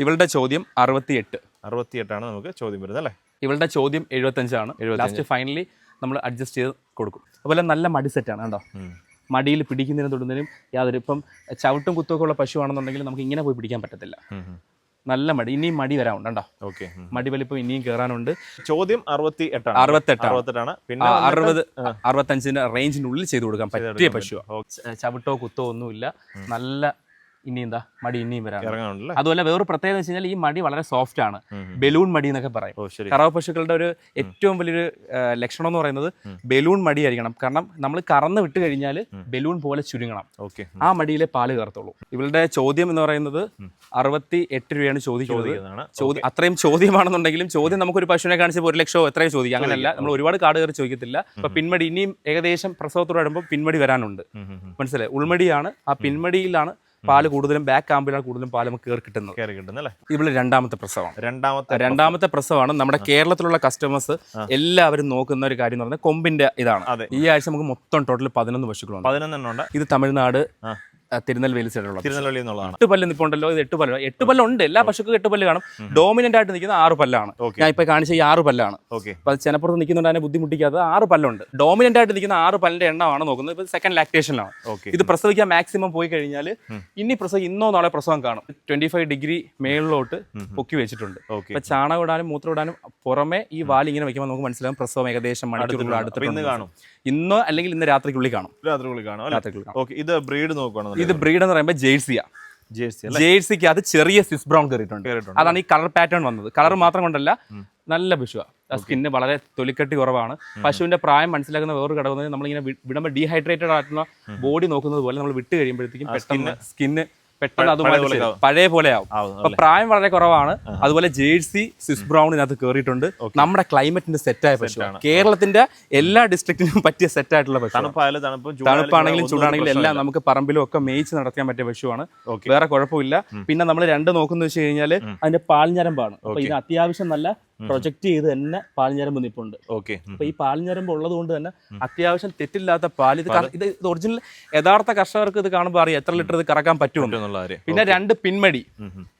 ഇവളുടെ ചോദ്യം അറുപത്തിയെട്ട്. അറുപത്തിയെട്ടാണ് നമുക്ക് ചോദ്യം വരുന്നത് അല്ലേ? ഇവളുടെ ചോദ്യം എഴുപത്തഞ്ചാണ്. 75. ലാസ്റ്റ് ഫൈനലി നമ്മൾ അഡ്ജസ്റ്റ് ചെയ്ത് കൊടുക്കും. അതുപോലെ നല്ല മടി സെറ്റാണ് കേട്ടോ. മടിയിൽ പിടിക്കുന്നതിനും തൊടുന്നതിനും യാതൊരു ഇപ്പം ചവിട്ടും കുത്തുമൊക്കെ ഉള്ള പശുവാണെന്നുണ്ടെങ്കിൽ നമുക്ക് ഇങ്ങനെ പോയി പിടിക്കാൻ പറ്റത്തില്ല. നല്ല മടി. ഇനിയും മടി വരാനുണ്ട് കേട്ടോ. ഓക്കെ മടി വലിപ്പം ഇനിയും കയറാനുണ്ട് ചോദ്യം അറുപത്തി എട്ടാണ് അറുപത്തെട്ട് അറുപത്തെട്ടാണ്. പിന്നെ അറുപത് അറുപത്തഞ്ചിന്റെ റേഞ്ചിനുള്ളിൽ ചെയ്തു കൊടുക്കാൻ പറ്റിയ പശു ചവിട്ടോ കുത്തോ ഒന്നുമില്ല. നല്ല ഇനി എന്താ? മടി ഇനിയും വരാം അതുപോലെ വേറൊരു പ്രത്യേകത വെച്ച് കഴിഞ്ഞാൽ ഈ മടി വളരെ സോഫ്റ്റ് ആണ്. ബലൂൺ മടി എന്നൊക്കെ പറയും. കറവ പശുക്കളുടെ ഒരു ഏറ്റവും വലിയൊരു ലക്ഷണം എന്ന് പറയുന്നത് ബലൂൺ മടി ആയിരിക്കണം കാരണം നമ്മൾ കറന്ന് വിട്ട് കഴിഞ്ഞാൽ ബലൂൺ പോലെ ചുരുങ്ങണം. ആ മടിയിലെ പാൽ കയറത്തുള്ളൂ. ഇവളുടെ ചോദ്യം എന്ന് പറയുന്നത് അറുപത്തി എട്ട് രൂപയാണ് ചോദിക്കുന്നത്. ചോദ്യം അത്രയും ചോദ്യമാണെന്നുണ്ടെങ്കിലും ചോദ്യം നമുക്കൊരു പശുവിനെ കാണിച്ചപ്പോൾ ഒരു ലക്ഷമോ എത്രയോ ചോദിക്കാം. അങ്ങനെയല്ല നമ്മൾ ഒരുപാട് കാട് കയറി ചോദിക്കത്തില്ല. അപ്പൊ പിന്മടി ഇനിയും ഏകദേശം പ്രസവത്തോട് വരുമ്പോൾ പിന്മടി വരാനുണ്ട്. മനസ്സിലായി? ഉൾമടിയാണ്. ആ പിന്മടിയിലാണ് പാൽ കൂടുതലും ബാക്ക് ആമ്പിലാണ് കൂടുതലും പാൽ നമുക്ക് കയറി കിട്ടുന്നത് കയറി കിട്ടുന്നല്ലേ ഇവൾ രണ്ടാമത്തെ പ്രസവമാണ്. രണ്ടാമത്തെ രണ്ടാമത്തെ പ്രസവമാണ്. നമ്മുടെ കേരളത്തിലുള്ള കസ്റ്റമേഴ്സ് എല്ലാവരും നോക്കുന്ന ഒരു കാര്യം എന്ന് പറഞ്ഞാൽ കൊമ്പിന്റെ ഇതാണ്. അതെ. ഈ ആഴ്ച നമുക്ക് മൊത്തം ടോട്ടൽ പതിനൊന്ന് പശുക്കളുണ്ട്. പതിനൊന്നെണ്ണം ഇത് തമിഴ്നാട് തിരുനെൽവേലി സൈഡിലുള്ള തിരുനെല്ലി എന്നുള്ളതാണ്. എട്ട് പല്ല് നിപ്പുണ്ടല്ലോ ഇത് എട്ട് പല്ല്. എട്ട് പല്ലുണ്ട് എല്ലാ പശുക്കും എട്ട് പല്ല് കാണും. ഡോമിനന്റ് ആയിട്ട് നിൽക്കുന്ന ആറ് പല്ലാണ്. ഞാൻ ഇപ്പൊ കാണിച്ച ഈ ആറ് പല്ലാണ്. അപ്പൊ ചെനപ്പുറത്ത് നിൽക്കുന്നുണ്ട് അതിനെ ബുദ്ധിമുട്ടിക്കാതെ ആറ് പല്ലുണ്ട്. ഡോമിനന്റ് ആയിട്ട് നിൽക്കുന്ന ആറ് പല്ലിന്റെ എണ്ണമാണ് നോക്കുന്നത്. ഇപ്പൊ സെക്കൻഡ് ലാക്ടേഷനിലാണ് ഇത് പ്രസവിക്കാൻ മാക്സിമം പോയി കഴിഞ്ഞാൽ ഇനി പ്രസവം ഇന്നോ നാളെ പ്രസവം കാണും. ട്വന്റി ഫൈവ് ഡിഗ്രി മേളിലോട്ട് പൊക്കി വെച്ചിട്ടുണ്ട്. ഇപ്പൊ ചാണകം ഇടാനും മൂത്രം ഇടാനും പുറമെ ഈ വാൽ ഇങ്ങനെ വെക്കുമ്പോൾ നമുക്ക് മനസ്സിലാവും പ്രസവം ഏകദേശം മണിക്കൂറുകൾ അടുത്ത് ഇന്ന് കാണും. ഇന്നോ അല്ലെങ്കിൽ ഇന്ന് രാത്രിക്കുള്ളിൽ കാണും. രാത്രിക്കുള്ളിൽ കാണും രാത്രിക്കുള്ളിൽ ഇത് ബ്രീഡ് നോക്കുകയാണെന്നുണ്ടെങ്കിൽ ഇത് ബ്രീഡ് എന്ന് പറയുമ്പോൾ ജേഴ്സിയാ ജേഴ്സിക്ക് അത് ചെറിയ സിസ് ബ്രൗൺ കയറിയിട്ടുണ്ട് അതാണ് ഈ കളർ പാറ്റേൺ വന്നത്. കളർ മാത്രം കൊണ്ടല്ല നല്ല പശുവാണ് സ്കിന്ന് വളരെ തൊലിക്കെട്ടി കുറവാണ്. പശുവിന്റെ പ്രായം മനസ്സിലാക്കുന്ന വേറൊരു ഘടകം നമ്മളിങ്ങനെ വിടുമ്പോൾ ഡീഹൈഡ്രേറ്റഡ് ആയിട്ടുള്ള ബോഡി നോക്കുന്നത് പോലെ നമ്മൾ വിട്ട് കഴിയുമ്പോഴത്തേക്കും പെട്ടെന്ന് സ്കിന്ന് പെട്ടെന്ന് അതുപോലെ പഴയ പോലെ ആവും. അപ്പൊ പ്രായം വളരെ കുറവാണ്. അതുപോലെ ജേഴ്സി സ്വിസ് ബ്രൗൺ ഇതിനകത്ത് കയറിയിട്ടുണ്ട് നമ്മുടെ ക്ലൈമറ്റിന്റെ സെറ്റായ പശുവാണ് കേരളത്തിന്റെ എല്ലാ ഡിസ്ട്രിക്റ്റിനും പറ്റിയ സെറ്റായിട്ടുള്ള പശു തണുപ്പാണെങ്കിലും ചൂടാണെങ്കിലും എല്ലാം നമുക്ക് പറമ്പിലും ഒക്കെ മേയിച്ച് നടത്താൻ പറ്റിയ പശുവാണ്. വേറെ കുഴപ്പമില്ല. പിന്നെ നമ്മൾ രണ്ട് നോക്കുന്ന വെച്ച് കഴിഞ്ഞാൽ അതിന്റെ പാൽഞ്ഞരമ്പാണ്. അപ്പൊ ഇത് അത്യാവശ്യം നല്ല പ്രൊജക്ട് ചെയ്ത് തന്നെ പാലിഞ്ഞരമ്പ് നിപ്പുണ്ട്. ഓക്കെ. അപ്പൊ ഈ പാലിഞ്ഞരമ്പ് ഉള്ളത് കൊണ്ട് തന്നെ അത്യാവശ്യം തെറ്റില്ലാത്ത പാൽ ഇത് ഇത് ഒറിജിനൽ യഥാർത്ഥ കർഷകർക്ക് ഇത് കാണുമ്പോൾ അറിയാം എത്ര ലിറ്റർ ഇത് കറക്കാൻ പറ്റും. എന്നുള്ള കാര്യം. പിന്നെ രണ്ട് പിന്മടി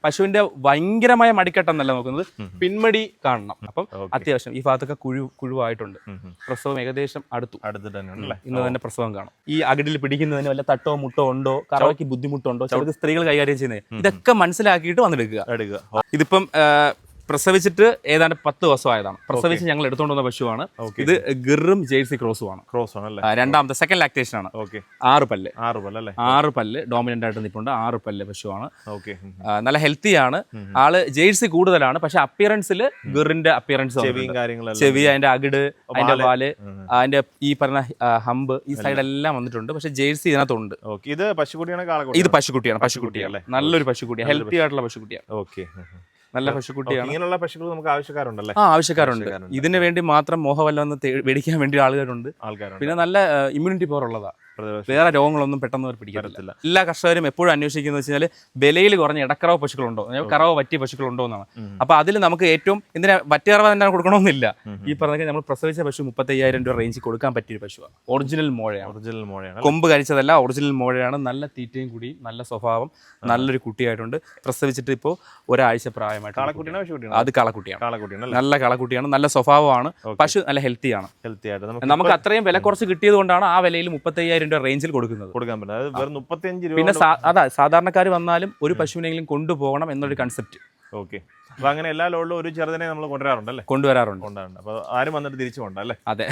പശുവിന്റെ ഭയങ്കരമായ മടിക്കെട്ടെന്നല്ല നോക്കുന്നത്. പിന്മടി കാണണം. അപ്പം അത്യാവശ്യം ഈ ഭാഗത്തൊക്കെ കുഴു കുഴുവായിട്ടുണ്ട്. പ്രസവം ഏകദേശം അടുത്തു. അടുത്ത് തന്നെ ഇന്ന് തന്നെ പ്രസവം കാണും. ഈ അകിടിൽ പിടിക്കുന്നതിന് വല്ല തട്ടോ മുട്ടോ ഉണ്ടോ? കറവയ്ക്ക് ബുദ്ധിമുട്ടുണ്ടോ? ചിലർക്ക് സ്ത്രീകൾ കൈകാര്യം ചെയ്യുന്നത്. ഇതൊക്കെ മനസ്സിലാക്കിയിട്ട് വന്നെടുക്കുക. എടുക്കുക. ഇതിപ്പം പ്രസവിച്ചിട്ട് ഏതാണ്ട് പത്ത് വർഷമായതാണ് പ്രസവിച്ച് ഞങ്ങൾ എടുത്തുകൊണ്ട് വന്ന പശുവാണ്. ഇത് ഗിറും ജേഴ്സി ക്രോസും ആണ് ക്രോസ് ആണ് അല്ലേ രണ്ടാമത്തെ സെക്കൻഡ് ലാക്ടേഷൻ ആണ്. ഓക്കെ. ആറ് പല്ല്. ആറ് പല്ല് അല്ലേ ആറ് പല്ല് ഡോമിനന്റ് ആയിട്ട് നിൽപ്പുണ്ട്. ആറ് പല്ല് പശുവാണ്. ഓക്കെ. നല്ല നല്ല ഹെൽത്തിയാണ് ആൾ ജേഴ്സി കൂടുതലാണ്. പക്ഷെ അപ്പിയറൻസിൽ ഗിറിന്റെ അപ്പിയറൻസ് ചെവി അതിന്റെ അകിട് അതിന്റെ പാൽ. അതിന്റെ ഈ പറഞ്ഞ ഹമ്പ് ഈ സൈഡ് എല്ലാം വന്നിട്ടുണ്ട്. പക്ഷെ ജേഴ്സി ഇതിനകത്തുണ്ട്. ഇത് പശുക്കുട്ടിയാണ്? ഇത് പശുക്കുട്ടിയാണ് പശുക്കുട്ടിയാണ്. നല്ലൊരു പശുക്കുട്ടിയാണ്. ഹെൽത്തി ആയിട്ടുള്ള പശുക്കുട്ടിയാണ്. ഓക്കെ. നല്ല പശുക്കുട്ടിയാണ്. ഇങ്ങനെയുള്ള പശുക്കൾ നമുക്ക് ആവശ്യക്കാരുണ്ടല്ലേ? ആ ആവശ്യക്കാരുണ്ട്. ഇതിനു വേണ്ടി മാത്രം മോഹവല്ലം എന്ന് മേടിക്കാൻ വേണ്ടി ആളുകളുണ്ട്. ആൾക്കാരുണ്ട്. പിന്നെ നല്ല ഇമ്മ്യൂണിറ്റി പവർ ഉള്ളതാ. പ്രതിപക്ഷം വേറെ രോഗങ്ങളൊന്നും പെട്ടെന്ന് അവർ പിടിക്കത്തില്ല. വരത്തില്ല. എല്ലാ കർഷകരും എപ്പോഴും അന്വേഷിക്കുന്നത് വെച്ച് കഴിഞ്ഞാൽ വിലയിൽ കുറഞ്ഞ ഇടക്കറവ് പശുക്കളുണ്ടോ? കറവ പറ്റിയ പശുക്കളുണ്ടോ എന്നാണ്. അപ്പൊ അതിൽ നമുക്ക് ഏറ്റവും ഇതിനെ വറ്റിയറവ് തന്നെ കൊടുക്കണമെന്നില്ല. ഈ പറഞ്ഞ നമ്മൾ പ്രസവിച്ച പശു മുപ്പത്തയ്യായിരം രൂപ റേഞ്ചിൽ കൊടുക്കാൻ പറ്റിയ പശുവാണ്. ഒറിജിനൽ മോഴയാണ്. ഒറിജിനൽ മോഴയാണ് കൊമ്പ് കഴിച്ചതല്ല ഒറിജിനൽ മോഴയാണ്. നല്ല തീറ്റയും കൂടി നല്ല സ്വഭാവം നല്ലൊരു കുട്ടിയായിട്ടുണ്ട്. പ്രസവിച്ചിട്ട് ഇപ്പോൾ ഒരാഴ്ച പ്രായമായിട്ട് അത് കളക്കുട്ടിയാണ്. നല്ല കളക്കുട്ടിയാണ് നല്ല സ്വഭാവമാണ്. പശു നല്ല ഹെൽത്തിയാണ്. ഹെൽത്തി ആയിട്ട് നമുക്ക് അത്രയും വില കുറച്ച് കിട്ടിയത് കൊണ്ടാണ് ആ വിലയിൽ മുപ്പത്തയ്യായിരം രൂപ റേഞ്ചിൽ കൊടുക്കുന്നത്. കൊടുക്കാൻ പറ്റും അതായത് വെറും മുപ്പത്തിയഞ്ച് രൂപ പിന്നെ സാ- അതാ സാധാരണക്കാർ വന്നാലും ഒരു പശുവിനെങ്കിലും കൊണ്ടുപോകണം എന്നൊരു കൺസെപ്റ്റ് ഓക്കെ. അപ്പൊ അങ്ങനെ എല്ലാ ലോഡിലും ഒരു ചെറുതിനെ നമ്മൾ കൊണ്ടുവരാറുണ്ട്. അല്ലേ കൊണ്ടുവരാറുണ്ട്. കൊണ്ടുവരുന്നുണ്ട് അപ്പൊ ആരും വന്നിട്ട് തിരിച്ചു കൊണ്ടല്ലേ അല്ലേ? അതെ.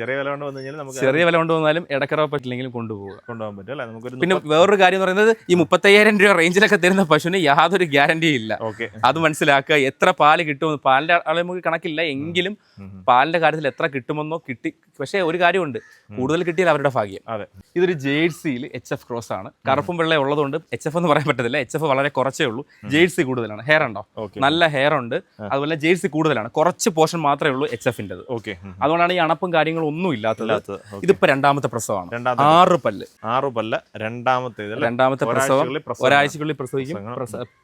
ചെറിയ വില കൊണ്ട് വന്നു കഴിഞ്ഞാൽ നമുക്ക് ചെറിയ വില കൊണ്ട് വന്നാലും ഇടക്കറവ് പറ്റില്ലെങ്കിലും കൊണ്ടുപോകുക കൊണ്ടുപോകാൻ പറ്റും അല്ലേ? നമുക്കൊരു പിന്നെ വേറൊരു കാര്യം എന്ന് പറയുന്നത് ഈ മുപ്പത്തയ്യായിരം രൂപ റേഞ്ചിലൊക്കെ തരുന്ന പശുവിന് യാതൊരു ഗ്യാരണ്ടി ഇല്ല. ഓക്കെ. അത് മനസ്സിലാക്കുക എത്ര പാൽ കിട്ടുമെന്ന്. പാലിന്റെ അളവ് നമുക്ക് കണക്കില്ല. എങ്കിലും പാലിന്റെ കാര്യത്തിൽ എത്ര കിട്ടുമെന്നോ കിട്ടി. പക്ഷേ ഒരു കാര്യമുണ്ട്. കൂടുതൽ കിട്ടിയാൽ അവരുടെ ഭാഗ്യം. അതെ. ഇതൊരു ജേഴ്സിയിൽ എച്ച് എഫ് ക്രോസ് ആണ്. കറുപ്പും വെള്ള ഉള്ളതുകൊണ്ട് എച്ച് എഫ് എന്ന് പറയാൻ പറ്റത്തില്ല. എച്ച് എഫ് വളരെ കുറച്ചേ ഉള്ളൂ. ജേഴ്സി കൂടുതലാണ്. ഹെയർ ഉണ്ടോ? ഓക്കെ. നല്ല ഹെയർ ഉണ്ട്. അതുപോലെ ജേഴ്സി കൂടുതലാണ്. കുറച്ച് പോർഷൻ മാത്രമേ ഉള്ളൂ എച്ച് എഫിന്റെത് ഓക്കെ അതുകൊണ്ടാണ് ഈ അണപ്പും കാര്യങ്ങളും ഒന്നും ഇല്ലാത്തത്. ഇതിപ്പോ രണ്ടാമത്തെ പ്രസവമാണ്. ആറ് പല്ല്. ആറ് പല്ല് രണ്ടാമത്തെ രണ്ടാമത്തെ പ്രസവം. ഒരാഴ്ചക്കുള്ളിൽ പ്രസവിക്കും.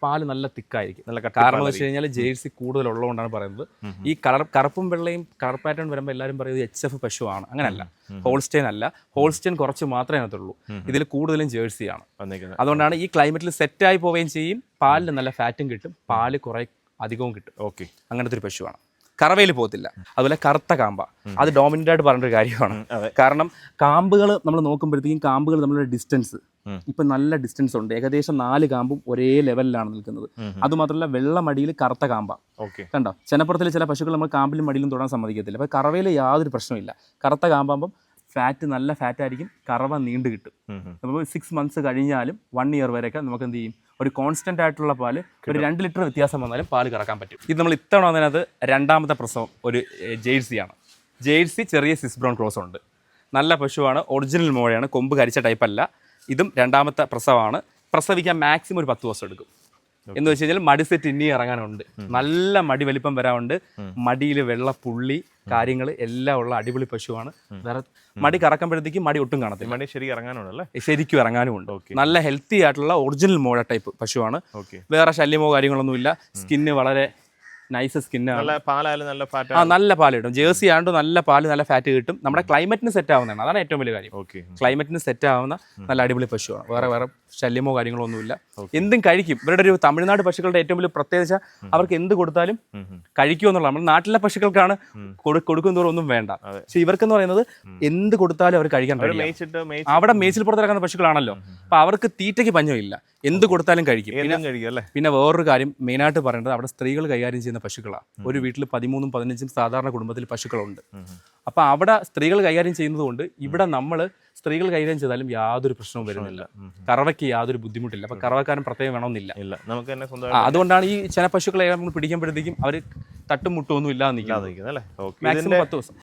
പാൽ നല്ല തിക്കായിരിക്കും. നല്ല കാരണം വെച്ച് കഴിഞ്ഞാൽ ജേഴ്സി കൂടുതൽ ഉള്ളതുകൊണ്ടാണ് പറയുന്നത്. ഈ കളർ കറുപ്പും വെള്ളയും കളർ പാറ്റേൺ വരുമ്പോൾ എല്ലാവരും പറയുന്നത് എച്ച് എഫ് പശുവാണ്. അങ്ങനല്ല. ഹോൾസ്റ്റൈൻ അല്ല ഹോൾസ്റ്റൈൻ കുറച്ച് മാത്രമേ അതിനകത്തുള്ളൂ. ഇതിൽ കൂടുതലും ജേഴ്സിയാണ്. അതുകൊണ്ടാണ് ഈ ക്ലൈമറ്റിൽ സെറ്റായി പോവുകയും ചെയ്യും. പാലിന് നല്ല ഫാറ്റും കിട്ടും. പാൽ കുറേ അധികവും കിട്ടും. ഓക്കെ. അങ്ങനത്തെ ഒരു പശുവാണ്. കറവയിൽ പോകത്തില്ല. അതുപോലെ കറുത്ത കാമ്പ. അത് ഡോമിനന്റ് ആയിട്ട് പറഞ്ഞൊരു കാര്യമാണ്. കാരണം കാമ്പുകൾ നമ്മൾ നോക്കുമ്പോഴത്തേക്കും കാമ്പുകൾ നമ്മളുടെ ഡിസ്റ്റൻസ്. ഇപ്പം നല്ല ഡിസ്റ്റൻസ് ഉണ്ട്. ഏകദേശം നാല് കാമ്പും ഒരേ ലെവലിലാണ് നിൽക്കുന്നത്. അതുമാത്രമല്ല വെള്ളമടിയിൽ കറുത്ത കാമ്പ. ഓക്കെ. കണ്ടോ? ചെനപ്പുറത്തിൽ ചില പശുക്കൾ നമ്മൾ കാമ്പിലും മടിയിലും തൊടാൻ സമ്മതിക്കത്തില്ല. അപ്പോൾ കറവയിൽ യാതൊരു പ്രശ്നമില്ല കറുത്ത കാമ്പാകുമ്പം ഫാറ്റ് നല്ല ഫാറ്റ് ആയിരിക്കും. കറവ നീണ്ടു കിട്ടും. അപ്പോൾ സിക്സ് മന്ത്സ് കഴിഞ്ഞാലും വൺ ഇയർ വരെയൊക്കെ നമുക്ക് എന്ത് ചെയ്യും? ഒരു കോൺസ്റ്റന്റ് ആയിട്ടുള്ള പാൽ ഒരു രണ്ട് ലിറ്റർ വ്യത്യാസം വന്നാലും പാൽ കറക്കാൻ പറ്റും. ഇത് നമ്മൾ ഇത്തവണ വന്നതിനകത്ത് രണ്ടാമത്തെ പ്രസവം ഒരു ജേഴ്സിയാണ് ജേഴ്സി ചെറിയ സിസ് ബ്രൗൺ ക്രോസ് ഉണ്ട്. നല്ല പശുവാണ് ഒറിജിനൽ മോഴയാണ് കൊമ്പ് കരിച്ച ടൈപ്പല്ല അല്ല. ഇതും രണ്ടാമത്തെ പ്രസവമാണ്. പ്രസവിക്കാൻ മാക്സിമം ഒരു പത്ത് ദിവസം എടുക്കും. എന്ന് വെച്ച് കഴിഞ്ഞാൽ മടി സെറ്റ് ഇനി ഇറങ്ങാനുണ്ട്. നല്ല മടി വലിപ്പം വരാനുണ്ട്. മടിയിൽ വെള്ള പുള്ളി കാര്യങ്ങൾ എല്ലാം ഉള്ള അടിപൊളി പശുവാണ്. വേറെ മടി കറക്കുമ്പോഴത്തേക്കും മടി ഒട്ടും കാണത്തില്ല. മടി ശരി ഇറങ്ങാനുണ്ടല്ലേ ശരിക്കും ഇറങ്ങാനും ഉണ്ട്. നല്ല ഹെൽത്തി ആയിട്ടുള്ള ഒറിജിനൽ മോഴ ടൈപ്പ് പശുവാണ്. വേറെ ശല്യമോ കാര്യങ്ങളൊന്നുമില്ല. സ്കിന്ന് വളരെ നൈസ് സ്കിന്നാണ് നല്ല പാലായാലും നല്ല ഫാറ്റ് ആ നല്ല പാൽ കിട്ടും. ജേഴ്സി ആയതുകൊണ്ട് നല്ല പാൽ നല്ല ഫാറ്റ് കിട്ടും. നമ്മുടെ ക്ലൈമറ്റിന് സെറ്റ് ആവുന്നതാണ്. അതാണ് ഏറ്റവും വലിയ കാര്യം. ക്ലൈമറ്റിന് സെറ്റ് ആവുന്ന നല്ല അടിപൊളി പശുവാണ്. വേറെ വേറെ ശല്യമോ കാര്യങ്ങളോ ഒന്നുമില്ല. എന്തും കഴിക്കും. ഇവരുടെ ഒരു തമിഴ്നാട് പശുക്കളുടെ ഏറ്റവും വലിയ പ്രത്യേകത അവർക്ക് എന്ത് കൊടുത്താലും കഴിക്കും എന്നുള്ളത് നമ്മുടെ നാട്ടിലെ പശുക്കൾക്കാണ് കൊടുക്കും തോറും ഒന്നും വേണ്ട. പക്ഷെ ഇവർക്കെന്ന് പറയുന്നത് എന്ത് കൊടുത്താലും അവർ കഴിക്കാൻ കഴിയും അവിടെ മേച്ചിൽ പുറത്തിറക്കുന്ന പശുക്കളാണല്ലോ. അപ്പൊ അവർക്ക് തീറ്റയ്ക്ക് പഞ്ഞമില്ല. എന്ത് കൊടുത്താലും കഴിക്കും. പിന്നെ വേറൊരു കാര്യം മെയിനായിട്ട് പറയേണ്ടത് അവിടെ സ്ത്രീകൾ കൈകാര്യം ചെയ്യുന്ന പശുക്കളാണ്. ഒരു വീട്ടിൽ പതിമൂന്നും പതിനഞ്ചും സാധാരണ കുടുംബത്തിൽ പശുക്കളുണ്ട്. അപ്പൊ അവിടെ സ്ത്രീകൾ കൈകാര്യം ചെയ്യുന്നത് കൊണ്ട് ഇവിടെ നമ്മൾ സ്ത്രീകൾ കൈകാര്യം ചെയ്താലും യാതൊരു പ്രശ്നവും വരുന്നില്ല. കറവയ്ക്ക് യാതൊരു ബുദ്ധിമുട്ടില്ല. അപ്പോൾ കറവക്കാരൻ പ്രത്യേകം വേണമെന്നില്ല. ഇല്ല. നമുക്ക് തന്നെ സ്വന്തമായിട്ട് അതുകൊണ്ടാണ് ഈ ചെന പശുക്കളെ നമ്മൾ പിടിക്കുമ്പോഴത്തേക്കും അവർ തട്ടും മുട്ടും ഒന്നും ഇല്ലാതെ നിൽക്കുന്നത്. ഓക്കെ. മാക്സിമം പത്ത് ദിവസം.